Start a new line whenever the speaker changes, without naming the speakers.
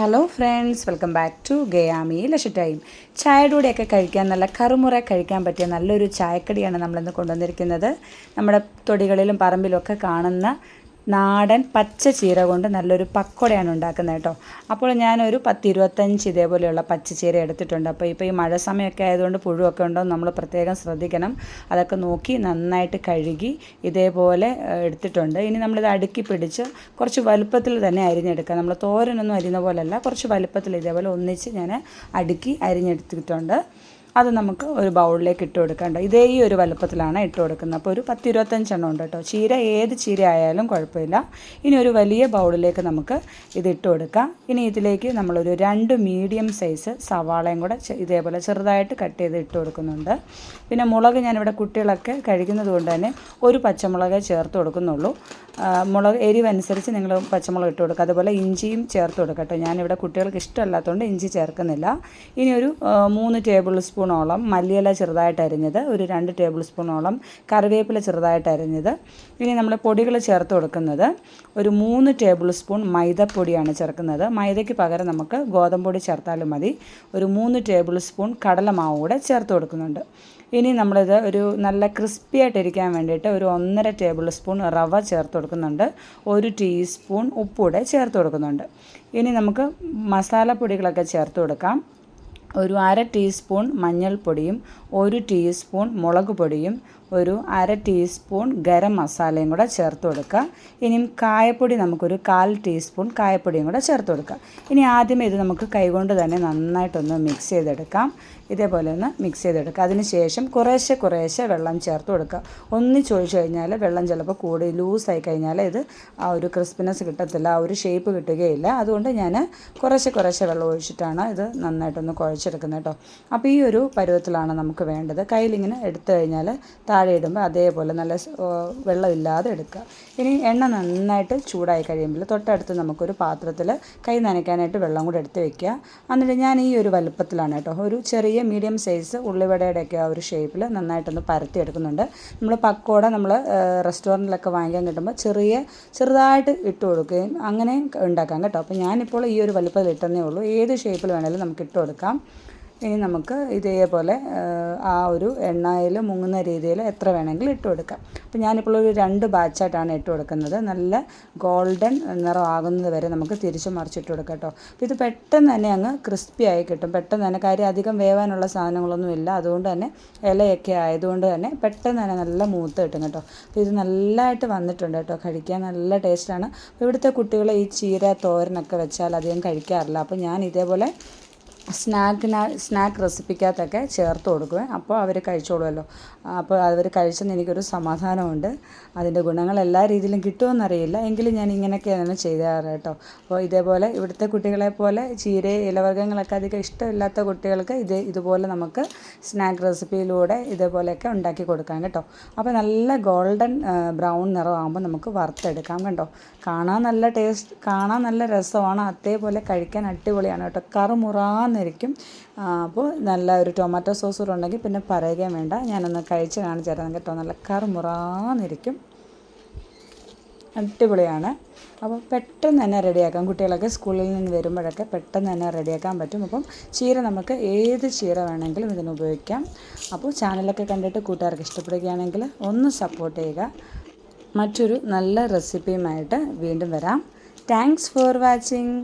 Hello friends welcome back to ഗയാമി ലക്ഷ time ചായയുടെ കൂടെയൊക്കെ കഴിക്കാൻ നല്ല കറുമുറ കഴിക്കാൻ പറ്റിയ നല്ലൊരു ചായക്കടിയാണ് നമ്മളിന്ന് കൊണ്ടുവന്നിരിക്കുന്നത്. നമ്മുടെ തൊടികളിലും പറമ്പിലും ഒക്കെ കാണുന്ന നാടൻ പച്ച ചീര കൊണ്ട് നല്ലൊരു പക്കോടയാണ് ഉണ്ടാക്കുന്നത് കേട്ടോ. അപ്പോൾ ഞാനൊരു പത്ത് ഇരുപത്തഞ്ച് ഇതേപോലെയുള്ള പച്ച ചീര എടുത്തിട്ടുണ്ട്. അപ്പോൾ ഇപ്പോൾ ഈ മഴ സമയമൊക്കെ ആയതുകൊണ്ട് പുഴുവൊക്കെ ഉണ്ടോ നമ്മൾ പ്രത്യേകം ശ്രദ്ധിക്കണം. അതൊക്കെ നോക്കി നന്നായിട്ട് കഴുകി ഇതേപോലെ എടുത്തിട്ടുണ്ട്. ഇനി നമ്മളിത് അടുക്കി പിടിച്ച് കുറച്ച് വലുപ്പത്തിൽ തന്നെ അരിഞ്ഞെടുക്കുക നമ്മൾ തോരനൊന്നും അരിയുന്ന പോലെയല്ല കുറച്ച് വലുപ്പത്തിൽ ഇതേപോലെ ഒന്നിച്ച് ഞാൻ അടുക്കി അരിഞ്ഞെടുത്തിട്ടുണ്ട്. അത് നമുക്ക് ഒരു ബൗളിലേക്ക് ഇട്ട് കൊടുക്കേണ്ട ഇതേ ഈ ഒരു വലുപ്പത്തിലാണ് ഇട്ട് കൊടുക്കുന്നത്. അപ്പോൾ ഒരു പത്ത് ഇരുപത്തഞ്ചെണ്ണം ഉണ്ട് കേട്ടോ. ചീര ഏത് ചീര ആയാലും കുഴപ്പമില്ല. ഇനി ഒരു വലിയ ബൗളിലേക്ക് നമുക്ക് ഇത് ഇട്ട് കൊടുക്കാം. ഇനി ഇതിലേക്ക് നമ്മളൊരു രണ്ട് മീഡിയം സൈസ് സവാളയും കൂടെ ഇതേപോലെ ചെറുതായിട്ട് കട്ട് ചെയ്ത് ഇട്ട് കൊടുക്കുന്നുണ്ട്. പിന്നെ മുളക് ഞാനിവിടെ കുട്ടികളൊക്കെ കഴിക്കുന്നത് കൊണ്ട് തന്നെ ഒരു പച്ചമുളക് ചേർത്ത് കൊടുക്കുന്നുള്ളൂ. മുളക് എരിവനുസരിച്ച് നിങ്ങൾ പച്ചമുളക് ഇട്ട് കൊടുക്കുക. അതുപോലെ ഇഞ്ചിയും ചേർത്ത് കൊടുക്കുക കേട്ടോ. ഞാനിവിടെ കുട്ടികൾക്ക് ഇഷ്ടമല്ലാത്തതുകൊണ്ട് ഇഞ്ചി ചേർക്കുന്നില്ല. ഇനി ഒരു മൂന്ന് ടേബിൾ സ്പൂണോളം മല്ലിയില ചെറുതായിട്ട് അരിഞ്ഞത് ഒരു രണ്ട് ടേബിൾ സ്പൂണോളം കറിവേപ്പില ചെറുതായിട്ട് അരിഞ്ഞത്. ഇനി നമ്മൾ പൊടികൾ ചേർത്ത് കൊടുക്കുന്നത് ഒരു മൂന്ന് ടേബിൾ സ്പൂൺ മൈദപ്പൊടിയാണ് ചേർക്കുന്നത്. മൈദയ്ക്ക് പകരം നമുക്ക് ഗോതമ്പ് പൊടി ചേർത്താലും മതി. ഒരു മൂന്ന് ടേബിൾ സ്പൂൺ കടലമാവ് കൂടെ ചേർത്ത് കൊടുക്കുന്നുണ്ട്. ഇനി നമ്മളിത് ഒരു നല്ല ക്രിസ്പി ആയിട്ടിരിക്കാൻ വേണ്ടിയിട്ട് ഒരു ഒന്നര ടേബിൾ സ്പൂൺ റവ ചേർത്ത് കൊടുക്കുന്നുണ്ട്. ഒരു ടീസ്പൂൺ ഉപ്പൂടെ ചേർത്ത് കൊടുക്കുന്നുണ്ട്. ഇനി നമുക്ക് മസാലപ്പൊടികളൊക്കെ ചേർത്ത് കൊടുക്കാം. ഒരു അര ടീസ്പൂൺ മഞ്ഞൾപ്പൊടിയും ഒരു ടീസ്പൂൺ മുളക് പൊടിയും ഒരു അര ടീസ്പൂൺ ഗരം മസാലയും കൂടെ ചേർത്ത് കൊടുക്കുക. ഇനിയും കായപ്പൊടി നമുക്കൊരു കാൽ ടീസ്പൂൺ കായപ്പൊടിയും കൂടെ ചേർത്ത് കൊടുക്കുക. ഇനി ആദ്യമേ ഇത് നമുക്ക് കൈകൊണ്ട് തന്നെ നന്നായിട്ടൊന്ന് മിക്സ് ചെയ്തെടുക്കാം. ഇതേപോലെ ഒന്ന് മിക്സ് ചെയ്തെടുക്കുക. അതിനുശേഷം കുറേശ്ശെ കുറേശ്ശെ വെള്ളം ചേർത്ത് കൊടുക്കുക. ഒന്നിച്ച് ഒഴിച്ച് കഴിഞ്ഞാൽ വെള്ളം ചിലപ്പോൾ കൂടി ലൂസായി കഴിഞ്ഞാൽ ഇത് ആ ഒരു ക്രിസ്പിനെസ് കിട്ടത്തില്ല ആ ഒരു ഷേപ്പ് കിട്ടുകയില്ല. അതുകൊണ്ട് ഞാൻ കുറേശ്ശെ കുറേശ്ശെ വെള്ളം ഒഴിച്ചിട്ടാണ് ഇത് നന്നായിട്ടൊന്ന് കുഴച്ചെടുക്കുന്നത് കേട്ടോ. അപ്പോൾ ഈ ഒരു പരുവത്തിലാണ് നമുക്ക് വേണ്ടത്. കയ്യിലിങ്ങനെ എടുത്തു കഴിഞ്ഞാൽ ഇടുമ്പോൾ അതേപോലെ നല്ല വെള്ളമില്ലാതെ എടുക്കുക. ഇനി എണ്ണ നന്നായിട്ട് ചൂടായി കഴിയുമ്പോൾ തൊട്ടടുത്ത് നമുക്കൊരു പാത്രത്തിൽ കൈ നനയ്ക്കാനായിട്ട് വെള്ളം കൂടെ എടുത്ത് വെക്കുക. എന്നിട്ട് ഞാൻ ഈ ഒരു വലുപ്പത്തിലാണ് കേട്ടോ. ഒരു ചെറിയ മീഡിയം സൈസ് ഉള്ളിവടയുടെയൊക്കെ ആ ഒരു ഷേപ്പിൽ നന്നായിട്ടൊന്ന് പരത്തി എടുക്കുന്നുണ്ട്. നമ്മൾ പക്കോട നമ്മൾ റെസ്റ്റോറന്റിലൊക്കെ വാങ്ങിക്കാൻ കിട്ടുമ്പോൾ ചെറിയ ചെറുതായിട്ട് ഇട്ട് കൊടുക്കുകയും അങ്ങനെ ഉണ്ടാക്കാം കേട്ടോ. അപ്പോൾ ഞാനിപ്പോൾ ഈ ഒരു വലുപ്പത്തിൽ ഇട്ടെന്നേ ഉള്ളൂ. ഏത് ഷേപ്പിൽ വേണമെങ്കിലും നമുക്ക് ഇട്ട് കൊടുക്കാം. ഇനി നമുക്ക് ഇതേപോലെ ആ, ഒരു എണ്ണയിൽ മുങ്ങുന്ന രീതിയിൽ എത്ര വേണമെങ്കിലും ഇട്ട് കൊടുക്കാം. അപ്പോൾ ഞാനിപ്പോൾ ഒരു രണ്ട് ബാച്ചായിട്ടാണ് ഇട്ട് കൊടുക്കുന്നത്. നല്ല ഗോൾഡൻ നിറം ആകുന്നത് വരെ നമുക്ക് തിരിച്ച് മറിച്ചിട്ട് കൊടുക്കാം കേട്ടോ. അപ്പോൾ ഇത് പെട്ടെന്ന് തന്നെ അങ്ങ് ക്രിസ്പി ആയി കിട്ടും. പെട്ടെന്ന് തന്നെ കാര്യം അധികം വേവാനുള്ള സാധനങ്ങളൊന്നും ഇല്ല. അതുകൊണ്ട് തന്നെ ഇലയൊക്കെ ആയതുകൊണ്ട് തന്നെ പെട്ടെന്ന് തന്നെ നല്ല മൂത്ത് കിട്ടും കേട്ടോ. അപ്പോൾ ഇത് നല്ലതായിട്ട് വന്നിട്ടുണ്ട് കേട്ടോ. കഴിക്കാൻ നല്ല ടേസ്റ്റാണ്. ഇവിടുത്തെ കുട്ടികളെ ഈ ചീര തോരനൊക്കെ വെച്ചാൽ അധികം കഴിക്കാറില്ല. അപ്പോൾ ഞാൻ ഇതേപോലെ സ്നാക്കിന സ്നാക്ക് റെസിപ്പിക്കകത്തൊക്കെ ചേർത്ത് കൊടുക്കുവേ. അപ്പോൾ അവർ കഴിച്ചോളുമല്ലോ. അപ്പോൾ അവർ കഴിച്ചെന്ന് എനിക്കൊരു സമാധാനമുണ്ട്. അതിന്റെ ഗുണങ്ങൾ എല്ലാ രീതിയിലും കിട്ടുമെന്നറിയില്ല. എങ്കിലും ഞാൻ ഇങ്ങനെയൊക്കെയാണ് ചെയ്യാറ് കേട്ടോ. അപ്പോൾ ഇതേപോലെ ഇവിടുത്തെ കുട്ടികളെ പോലെ ചീര ഇലവർഗങ്ങളൊക്കെ അധികം ഇഷ്ടമില്ലാത്ത കുട്ടികൾക്ക് ഇത് ഇതുപോലെ നമുക്ക് സ്നാക്ക് റെസിപ്പിയിലൂടെ ഇതേപോലെയൊക്കെ ഉണ്ടാക്കി കൊടുക്കാം കേട്ടോ. അപ്പോൾ നല്ല ഗോൾഡൻ ബ്രൗൺ നിറമാകുമ്പോൾ നമുക്ക് വറുത്തെടുക്കാം കേട്ടോ കാണാൻ നല്ല ടേസ്റ്റ് കാണാൻ നല്ല രസമാണ്. അതേപോലെ കഴിക്കാൻ അടിപൊളിയാണ് കേട്ടോ. കറുമുറാന്നിരിക്കും ആ, അപ്പോൾ നല്ല ഒരു ടൊമാറ്റോ സോസ് കൂടെ ഉണ്ടെങ്കിൽ പിന്നെ പറയുകയും വേണ്ട. ഞാനൊന്ന് കഴിച്ച് കാണിച്ചു തരാം കേട്ടോ. നല്ല കറുമുറാന്നിരിക്കും. അടിപൊളിയാണ്. അപ്പോൾ പെട്ടെന്ന് തന്നെ റെഡിയാക്കാം. കുട്ടികളൊക്കെ സ്കൂളിൽ നിന്ന് വരുമ്പോഴൊക്കെ പെട്ടെന്ന് തന്നെ റെഡിയാക്കാൻ പറ്റും. അപ്പം ചീര നമുക്ക് ഏത് ചീര വേണമെങ്കിലും ഇതിന് ഉപയോഗിക്കാം. അപ്പോൾ ചാനലൊക്കെ കണ്ടിട്ട് കൂട്ടുകാർക്ക് ഇഷ്ടപ്പെടുകയാണെങ്കിൽ ഒന്ന് സപ്പോർട്ട് ചെയ്യുക. മറ്റൊരു നല്ല റെസിപ്പിയുമായിട്ട് വീണ്ടും വരാം. Thanks for watching